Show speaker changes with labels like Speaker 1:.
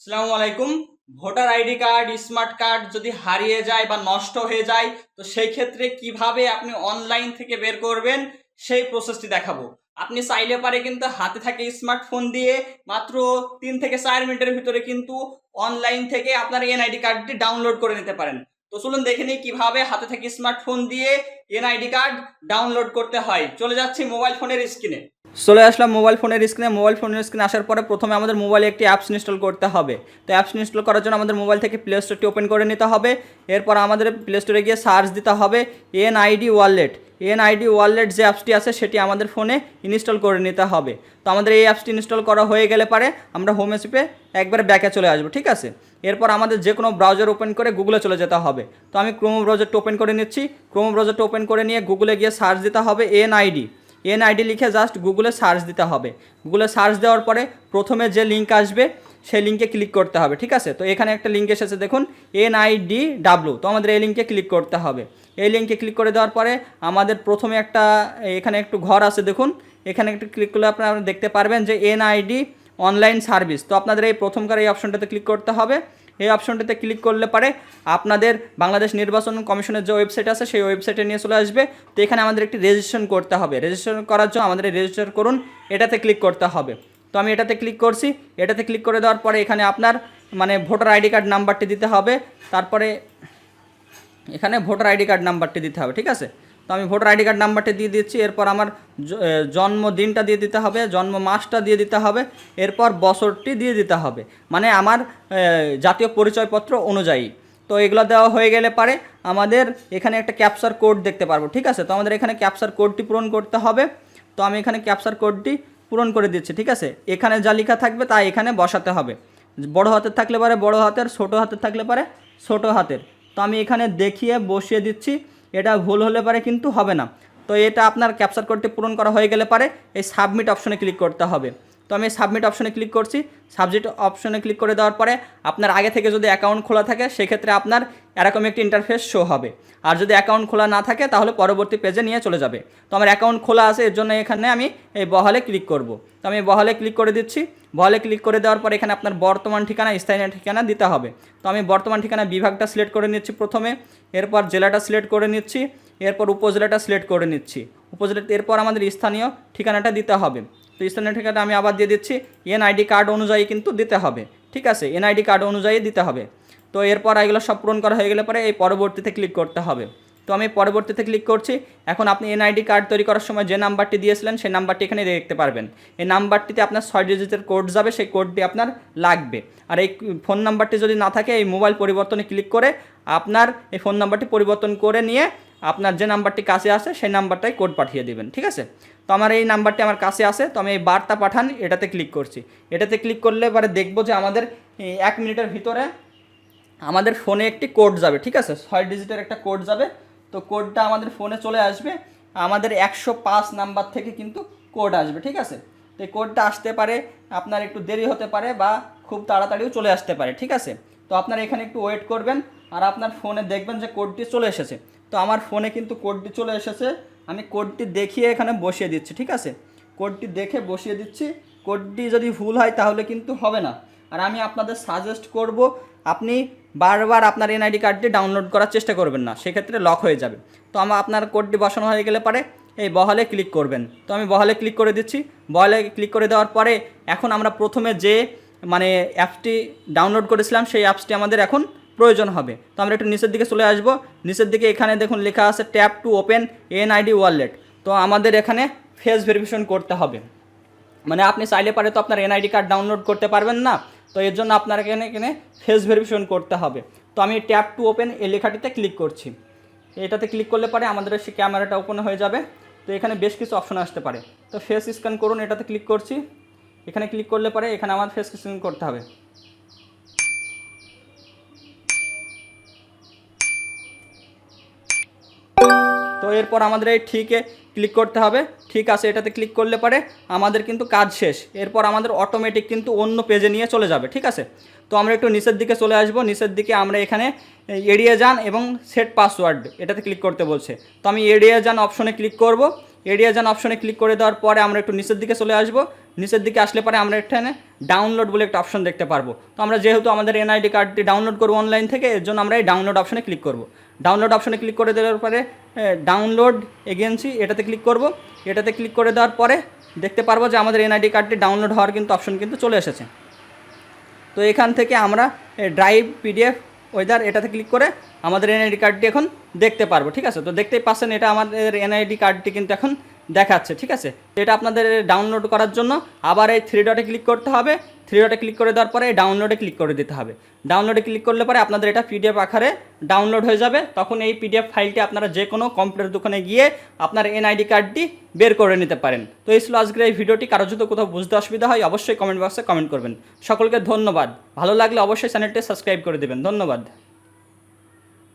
Speaker 1: আসসালামু আলাইকুম। Voter ID card, smart card যদি হারিয়ে যায় বা নষ্ট হয়ে যায়, তো সেই ক্ষেত্রে কীভাবে আপনি অনলাইন থেকে বের করবেন, সেই প্রসেসটি দেখাবো। আপনি চাইলে পারে কিন্তু হাতে থাকে স্মার্টফোন দিয়ে মাত্র তিন থেকে চার মিনিটের ভিতরে কিন্তু অনলাইন থেকে আপনার এনআইডি কার্ডটি ডাউনলোড করে নিতে পারেন। তো চলুন দেখে নিই কীভাবে হাতে থাকে স্মার্টফোন দিয়ে এনআইডি কার্ড ডাউনলোড করতে হয়। চলে যাচ্ছি মোবাইল ফোনের স্ক্রিনে চলে আসলাম মোবাইল ফোনের স্ক্রিনে মোবাইল ফোনের স্ক্রিনে আসার পরে প্রথমে আমাদের মোবাইলে একটি অ্যাপস ইনস্টল করতে হবে। তো অ্যাপস ইনস্টল করার জন্য আমাদের মোবাইল থেকে প্লে স্টোরটি ওপেন করে নিতে হবে। এরপর আমাদের প্লে স্টোরে গিয়ে সার্চ দিতে হবে এনআইডি ওয়ালেট এনআইডি ওয়ালেট যে অ্যাপসটি আছে, সেটি আমাদের ফোনে ইনস্টল করে নিতে হবে। তো আমাদের এই অ্যাপসটি ইনস্টল করা হয়ে গেলে পারে আমরা হোম এসিপে একবার ব্যাকে চলে আসব, ঠিক আছে? এরপর আমাদের যে কোনো ব্রাউজার ওপেন করে গুগলে চলে যেতে হবে। তো আমি ক্রোমো ব্রাউজারটা ওপেন করে নিচ্ছি। ক্রোমো ব্রাউজারটা ওপেন করে নিয়ে গুগলে গিয়ে সার্চ দিতে হবে এনআইডি এনআইডি লিখে জাস্ট গুগলে সার্চ দিতে হবে। গুগলে সার্চ দেওয়ার পরে প্রথমে যে লিঙ্ক আসবে, সেই লিঙ্কে ক্লিক করতে হবে, ঠিক আছে? তো এখানে একটা লিঙ্ক এসেছে, দেখুন এনআইডি ডাব্লু তো আমাদের এই লিঙ্কে ক্লিক করতে হবে। এই লিঙ্কে ক্লিক করে দেওয়ার পরে আমাদের প্রথমে একটা, এখানে একটু ঘর আছে, দেখুন, এখানে একটু ক্লিক করলে আপনারা দেখতে পারবেন যে এনআইডি অনলাইন সার্ভিস তো আপনাদের এই প্রথমকার এই অপশনটাতে ক্লিক করতে হবে। এই অপশনটাতে ক্লিক করলে পারে আপনাদের বাংলাদেশ নির্বাচন কমিশনের যে ওয়েবসাইট আছে, সেই ওয়েবসাইটে নিয়ে চলে আসবে। তো এখানে আমাদের একটি রেজিস্ট্রেশন করতে হবে। রেজিস্ট্রেশন করার জন্য আমাদের রেজিস্টার করুন, এটাতে ক্লিক করতে হবে। তো আমি এটাতে ক্লিক করছি, এটাতে ক্লিক করে দেওয়ার পরে এখানে আপনার মানে ভোটার আইডি কার্ড নাম্বারটি দিতে হবে। তারপরে এখানে ভোটার আইডি কার্ড নাম্বারটি দিতে হবে, ঠিক আছে? তো আমি ভোটার আইডি কার্ড নাম্বারটি দিয়ে দিচ্ছি, এরপর আমার জন্মদিনটা দিয়ে দিতে হবে জন্ম মাসটা দিয়ে দিতে হবে, এরপর বছরটি দিয়ে দিতে হবে। মানে আমার জাতীয় পরিচয়পত্র অনুযায়ী। তো এগুলো দেওয়া হয়ে গেলে পারে আমাদের এখানে একটা ক্যাপচার কোড দেখতে পারব, ঠিক আছে? তো আমাদের এখানে ক্যাপচার কোডটি পূরণ করতে হবে। তো আমি এখানে ক্যাপচার কোডটি পূরণ করে দিচ্ছি, ঠিক আছে? এখানে যা লেখা থাকবে তা এখানে বসাতে হবে। বড় হাতের থাকলে পারে বড় হাতের, ছোট হাতের থাকলে পারে ছোট হাতের। তো আমি এখানে দেখিয়ে বসিয়ে দিচ্ছি। এটা ভুল হলে পারে কিন্তু হবে না। তো এটা আপনার ক্যাপচার করতে পূরণ করা হয়ে গেলে পারে এই সাবমিট অপশনে ক্লিক করতে হবে। তো আমি সাবমিট অপশনে ক্লিক করছি। সাবজেক্ট অপশনে ক্লিক করে দেওয়ার পরে আপনার আগে থেকে যদি অ্যাকাউন্ট খোলা থাকে, সেক্ষেত্রে আপনার এরকম একটি ইন্টারফেস শো হবে। আর যদি অ্যাকাউন্ট খোলা না থাকে, তাহলে পরবর্তী পেজে নিয়ে চলে যাবে। তো আমার অ্যাকাউন্ট খোলা আছে, এর জন্য এখানে আমি এই বহালে ক্লিক করব। তো আমি বহালে ক্লিক করে দিচ্ছি। বহালে ক্লিক করে দেওয়ার পর এখানে আপনার বর্তমান ঠিকানা, স্থানীয় ঠিকানা দিতে হবে। তো আমি বর্তমান ঠিকানা বিভাগটা সিলেক্ট করে নিচ্ছি প্রথমে। এরপর জেলাটা সিলেক্ট করে নিচ্ছি। এরপর উপজেলাটা সিলেক্ট করে নিচ্ছি। উপজেলা এরপর আমাদের স্থানীয় ঠিকানাটা দিতে হবে। তো স্থানীয় ঠিকানাটা আমি আবার দিয়ে দিচ্ছি। এনআইডি কার্ড অনুযায়ী কিন্তু দিতে হবে। ঠিক আছে? এনআইডি কার্ড অনুযায়ী দিতে হবে। তো এরপর এগুলো সব পূরণ করা হয়ে গেলে পরে এই পরবর্তীতে ক্লিক করতে হবে। তো আমি পরবর্তীতে ক্লিক করছি। এখন আপনি এনআইডি কার্ড তৈরি করার সময় যে নাম্বারটি দিয়েছিলেন, সেই নাম্বারটি এখানে দেখতে পারবেন। এই নাম্বারটিতে আপনার ছয় ডিজিটের কোড যাবে, সেই কোডটি আপনার লাগবে। আর এই ফোন নাম্বারটি যদি না থাকে, এই মোবাইল পরিবর্তনে ক্লিক করে আপনার এই ফোন নাম্বারটি পরিবর্তন করে নিয়ে আপনার যে নাম্বারটি কাছে আসে সেই নাম্বারটাই কোড পাঠিয়ে দেবেন, ঠিক আছে? তো আমার এই নাম্বারটি আমার কাছে আসে তো আমি এই বার্তা পাঠান, এটাতে ক্লিক করছি। এটাতে ক্লিক করলে এবারে দেখব যে আমাদের এক মিনিটের ভিতরে আমাদের ফোনে একটি কোড যাবে, ঠিক আছে? ছয় ডিজিটের একটা কোড যাবে। তো কোডটা আমাদের ফোনে চলে আসবে। আমাদের একশো পাঁচ নাম্বার থেকে কিন্তু কোড আসবে, ঠিক আছে? তো এই কোডটা আসতে পারে, আপনার একটু দেরি হতে পারে বা খুব তাড়াতাড়িও চলে আসতে পারে, ঠিক আছে? তো আপনারা এখানে একটু ওয়েট করবেন আর আপনার ফোনে দেখবেন যে কোডটি চলে এসেছে। তো আমার ফোনে কিন্তু কোডটি চলে এসেছে। আমি কোডটি দেখিয়ে এখানে বসিয়ে দিচ্ছি, ঠিক আছে? কোডটি দেখে বসিয়ে দিচ্ছি। কোডটি যদি ভুল হয় তাহলে কিন্তু হবে না। আর আমি আপনাদের সাজেস্ট করব, আপনি বারবার আপনার এনআইডি কার্ডটি ডাউনলোড করার চেষ্টা করবেন না, সেক্ষেত্রে লক হয়ে যাবে। তো আমার আপনার কোডটি বসানো হয়ে গেলে পরে এই বহালে ক্লিক করবেন। তো আমি বহালে ক্লিক করে দিচ্ছি। বহালে ক্লিক করে দেওয়ার পরে এখন আমরা প্রথমে যে মানে অ্যাপসটি ডাউনলোড করেছিলাম, সেই অ্যাপসটি আমাদের এখন প্রয়োজন হবে। তো আমরা একটু নিচের দিকে চলে আসব। নিচের দিকে এখানে দেখুন লেখা আছে tap to open NID wallet তো আমাদের এখানে ফেস ভেরিফিকেশন করতে হবে। মানে আপনি চাইলে পারে তো আপনার এনআইডি কার্ড ডাউনলোড করতে পারবেন না। তো এর জন্য আপনার এখানে এখানে ফেস ভেরিফিকেশন করতে হবে। তো আমি ট্যাপ টু ওপেন এই লেখাটিতে ক্লিক করছি। এটাতে ক্লিক করলে পারে আমাদের সে ক্যামেরাটা ওপেন হয়ে যাবে। তো এখানে বেশ কিছু অপশন আসতে পারে। তো ফেস স্ক্যান করুন, এটাতে ক্লিক করছি। এখানে ক্লিক করলে পারে এখানে আমার ফেস স্ক্যান করতে হবে। তো এরপর আমাদের এই ঠিকে ক্লিক করতে হবে। ঠিক আছে, এটাতে ক্লিক করলে পরে আমাদের কিন্তু কাজ শেষ। এরপর আমাদের অটোমেটিক কিন্তু অন্য পেজে নিয়ে চলে যাবে, ঠিক আছে? তো আমরা একটু নিচের দিকে চলে আসব। নিচের দিকে আমরা এখানে এড়িয়ে যান এবং সেট পাসওয়ার্ড এটাতে ক্লিক করতে বলছে। তো আমি এড়িয়ে যান অপশনে ক্লিক করব। এড়িয়ে যান অপশনে ক্লিক করে দেওয়ার পরে আমরা একটু নিচের দিকে চলে আসব। নিচের দিকে আসলে পরে আমরা এখানে ডাউনলোড বলে একটা অপশন দেখতে পারব। তো আমরা যেহেতু আমাদের এনআইডি কার্ডটি ডাউনলোড করব অনলাইন থেকে, এর জন্য আমরা এই ডাউনলোড অপশনে ক্লিক করব। ডাউনলোড অপশনে ক্লিক করে দেওয়ার পরে ডাউনলোড এগেন্সি এটাতে ক্লিক করব। এটাতে ক্লিক করে দেওয়ার পরে দেখতে পারব যে আমাদের এনআইডি কার্ডটি ডাউনলোড হওয়ার কিন্তু অপশন কিন্তু চলে এসেছে। তো এখান থেকে আমরা ড্রাইভ পিডিএফ ওয়েদার এটাতে ক্লিক করে আমাদের এনআইডি কার্ডটি এখন দেখতে পারব, ঠিক আছে? তো দেখতেই পাচ্ছেন এটা আমাদের এনআইডি কার্ডটি কিন্তু এখন দেখাচ্ছে, ঠিক আছে? এটা আপনাদের ডাউনলোড করার জন্য আবার এই থ্রি ডটে ক্লিক করতে হবে। থ্রি ডটে ক্লিক করে দেওয়ার পরে ডাউনলোডে ক্লিক করে দিতে হবে। ডাউনলোডে ক্লিক করলে পরে আপনাদের এটা পিডিএফ আকারে ডাউনলোড হয়ে যাবে। তখন এই পিডিএফ ফাইলটি আপনারা যে কোনো কম্পিউটার দোকানে গিয়ে আপনার এনআইডি কার্ডটি বের করে নিতে পারেন। তো এই ছিল আজকের এই ভিডিওটি কারও যদি কোথাও বুঝতে অসুবিধা হয় অবশ্যই কমেন্ট বক্সে কমেন্ট করবেন। সকলকে ধন্যবাদ। ভালো লাগলে অবশ্যই চ্যানেলটি সাবস্ক্রাইব করে দেবেন। ধন্যবাদ।